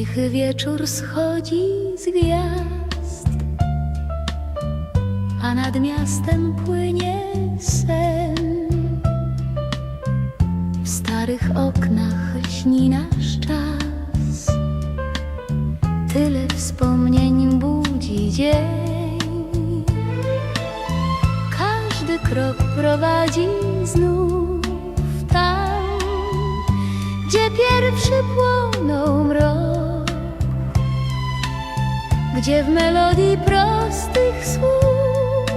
Cichy wieczór schodzi z gwiazd, a nad miastem płynie sen. W starych oknach lśni nasz czas, tyle wspomnień budzi dzień. Każdy krok prowadzi znów tam, gdzie pierwszy płonął mrok, gdzie w melodii prostych słów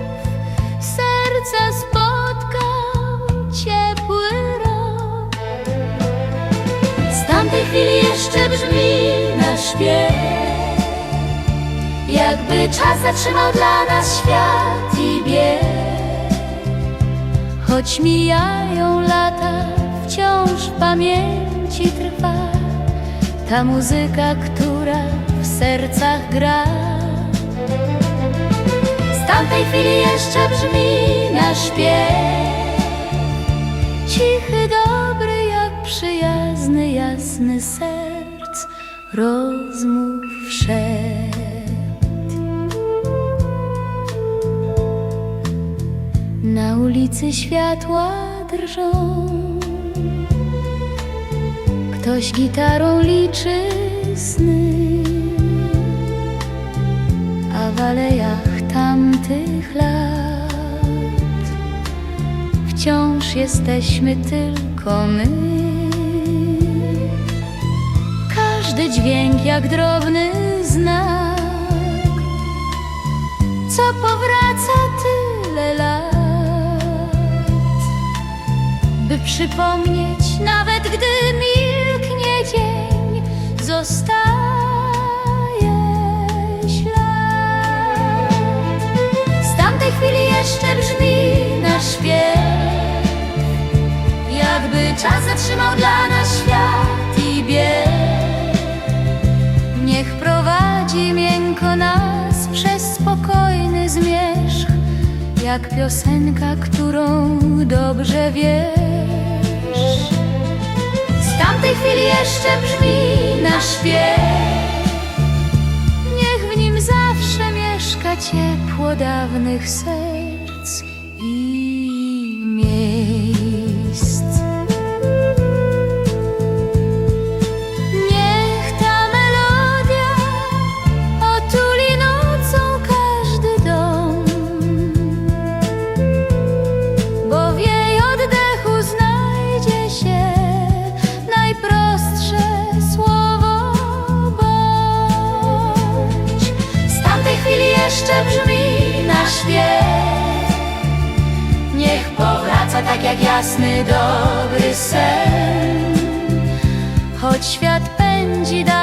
serca spotkał ciepły rok. Z tamtej chwili jeszcze brzmi nasz śpiew, jakby czas zatrzymał dla nas świat i bieg. Choć mijają lata, wciąż w pamięci trwa ta muzyka, która sercach gra. Z tamtej chwili jeszcze brzmi nasz śpiew, cichy, dobry, jak przyjazny, jasny serc rozmów szept. Na ulicy światła drżą Ktoś gitarą liczy sny w alejach tamtych lat. Wciąż jesteśmy tylko my. Każdy dźwięk jak drobny znak. Co powraca tyle lat by przypomnieć, nawet gdy milknie jeszcze brzmi nasz śpiew, jakby czas zatrzymał dla nas świat i bieg. Niech prowadzi miękko nas przez spokojny zmierzch, jak piosenka, którą dobrze wiesz. Z tamtej chwili jeszcze brzmi nasz śpiew. Ciepło dawnych serc i. Niech ta melodia otuli nocą każdy dom, bo w jej oddechu znajdzie się najprostsze słowo bądź. Z tamtej chwili jeszcze brzmi nasz śpiew powraca tak jak jasny, dobry sen. Choć świat pędzi dalej